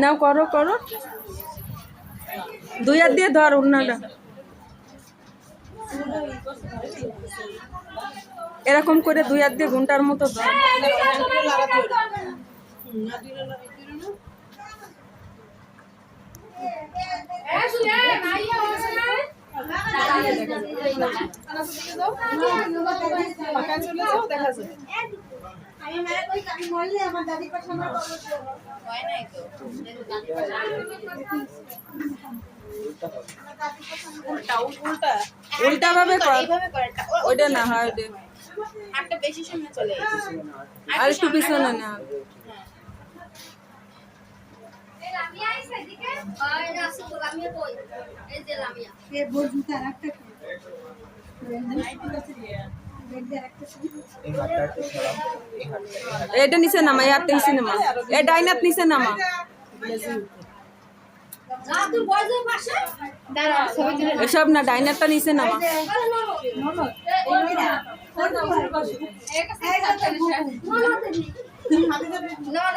নাও, করো করো। দুই হাত দিয়ে ধর উন্নাটা। এরকম করে দুই হাত দিয়ে ঘণ্টার মতো ধর। উল্টা ভাবে ওইটা না হয় আর একটু পিছনে না। এটা নিচে নামা এই নিচে নামা এ ডাইনাত নিচে নামা এসব না ডাইনারটা নিচে নামা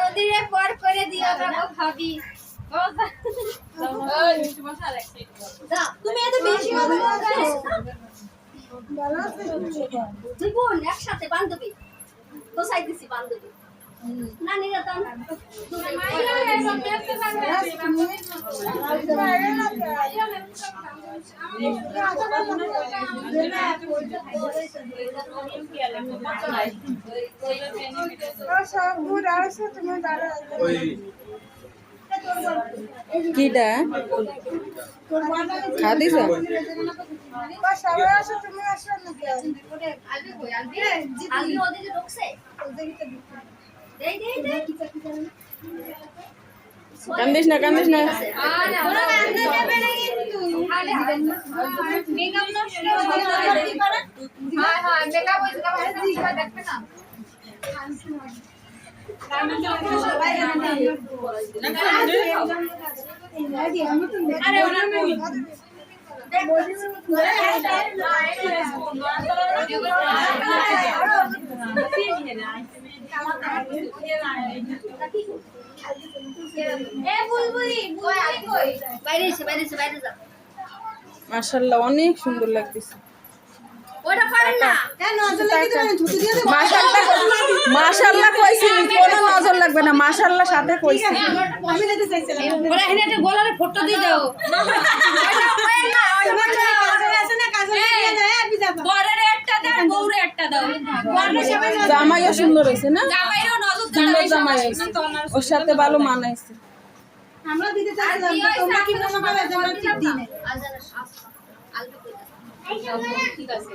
নদীরে পর করে দিও বাবা ভাবি তুমি এত বেশি দুই বোন একসাথে বান্ধবী। তো চাইতেছি বান্ধবী। না নিরতন। কিটা কান্দিস না কান্দিস না। কোনো না মেকআপ নষ্ট হ্যাঁ হ্যাঁ মেকআপ হইছে কাপড় দেখবে না আরে কই বাইরে বাইরে বাইরে যা মাশাল্লাহ অনেক সুন্দর লাগতেছে। ওটা মাশাল্লাহ মাশাল্লাহ কইছি কোনো নজর লাগবে না মাশাল্লাহ সাথে কইছি। ওরা এখানে একটা গোলার ফটো দিয়ে দাও। বরের একটা দাও বউরে একটা দাও। জামাইও সুন্দর হয়েছে না? জামাইরও নজর সুন্দর জামাই ওর সাথে ভালো মানাইছে। আমরা দিতে চাইছিলাম তোমরা কি মনে করে যে আমরা ঠিক দিই না। ঠিক আছে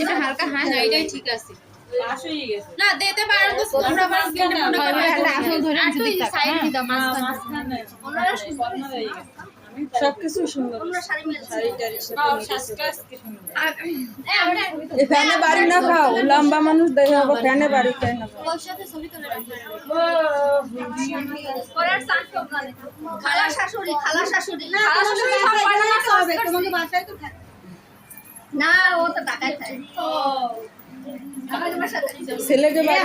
এটা হালকা হ্যাঁ না এটাই ঠিক আছে। না দিতে পারো তো তোমরা কেন মনে করো আসল ধরে সুন্দর শাড়ি মেরেছে এ ফ্যানে বাড়ি না খাও লম্বা মানুষ দেখে হবে ফ্যানে বাড়ি খাই না খালা শাশুড়ি খালা শাশুড়ি তোমাকে বাসায় তো ও তো টাকায় খায় ছেলেকে বাড়ি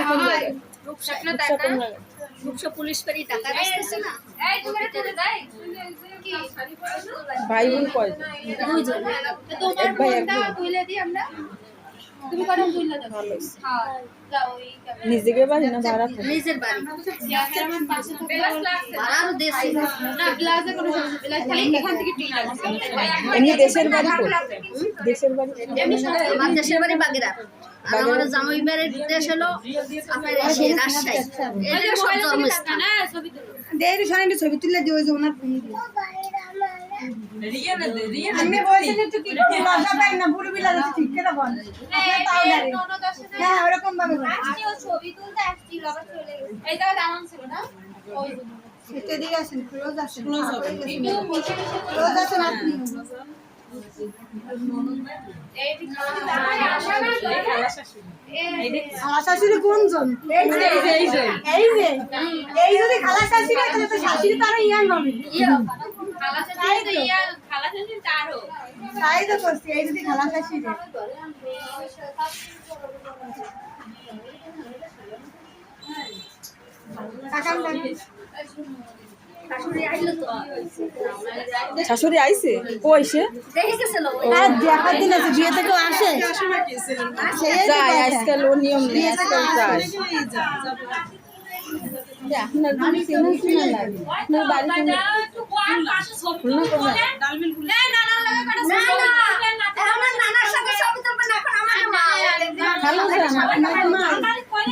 রূপসা পুলিশ পেরি টাকা আসতেছে না এই ভাই বোন কয়জন? দুইজন। এক ভাই এক বোন। তুলে দিই আমরা। তুমি কত তুলে দাও। ভালো। হ্যাঁ নিজেকে বাড়ি না ভাড়া থাকে নিজের বাড়ি। এমনি দেশের বাড়ি দেশের বাড়ি আমার দেশের বাড়ি বাগেরা। আর আমার জামাই বাড়ির দেশ হলো আপনার রাজশাহী সব জন্মস্থান। দেরি শোনেন ছবি তুলে দিয়ে ওই যে ওনার ফোন দিয়ে আমি বলছিলি তুই কি লজ্জা পাই না বুড়ি বিলা যাচ্ছে ঠিক করে বল। তাও ডারে হ্যাঁ ওরকম ভাবে বল ছবি তুলতে আসছিল আবার চলে গেছে। এই জায়গায় দামান ছিল না ওই সেটা দিকে আসেন ক্লোজ আসেন। ক্লোজ আসেন আপনি। খালা শাশুড়ি কোনজন এই যে এই যে। এই যদি খালা শাশুড়ি তাহলে তো শাশুড়ি তারা হবে। খালা চাচি খালা চাচি তারও। তাই তো করছি এই যদি খালা শাশুড়ি কাকাম ডাকি শাশুড়ি আইলো তো শাশুড়ি আইছে কই সে দেখে দিন আছে বিয়ে থেকে আসে যায় আজকাল ও নিয়ম নেই আজকাল যায় আপনার চেনা চেনা লাগে আপনার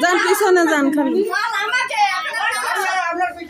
যান পিছনে যান খালি মাল আমাকে না না এটা কথা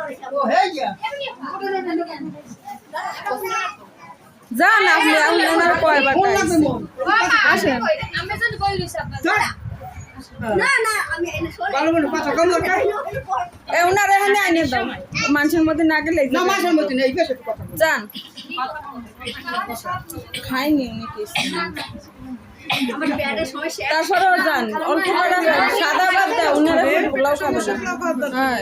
যান আপনি আপনি ওনার কয়বার আসেন আমি যদি কই লইছি আপনার না না আমি এনে সরে ভালো ভালো কথা কম এ ওনার এখানে আইনে দাও। মানুষের মধ্যে না গেলে না মানুষের মধ্যে নেই বেশ কথা যান। খাইনি উনি তারপরেও যান। অল্প সাদা বাদ দাও উনারা পোলাও হ্যাঁ।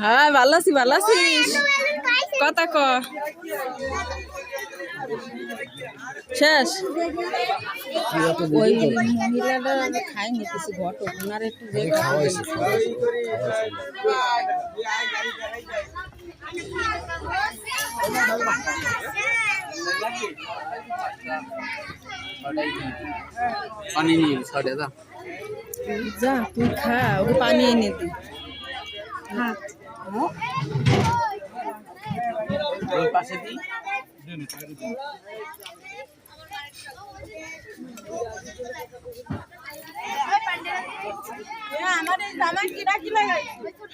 হ্যাঁ ভালো আছি ভালো আছিস? কথা ক। শেষ? ওই মহিলাটা খায়নি কিছু ঘটক ওনার একটু যে পানি নিয়ে ছড়ে দা যা। তুই খা ওকে পানি এনে দি। পাশে দিই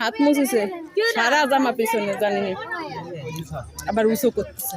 হাত মুছেছে সারা জামা পিছনে জানি আবার উঁচু করতেছে।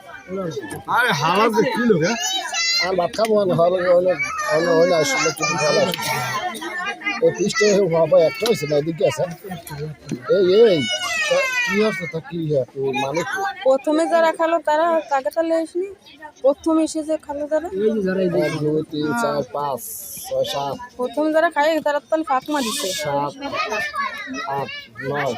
আরে হালা কি লোক আর ভাত খাব না হলে হলে হলে হলে আসলে কিছু ভালো আসবে এই পিসটা হবে একটা হয়েছে না এদিকে আছে এই এই কি হচ্ছে তা কি তোর মানে প্রথমে যারা খালো তারা তাকে তাহলে আসনি প্রথম এসে যে খালো তারা। এক দুই তিন চার পাঁচ ছয় সাত। প্রথম যারা খায় তারা তাহলে ফাঁক মারিছে। সাত আট নয়।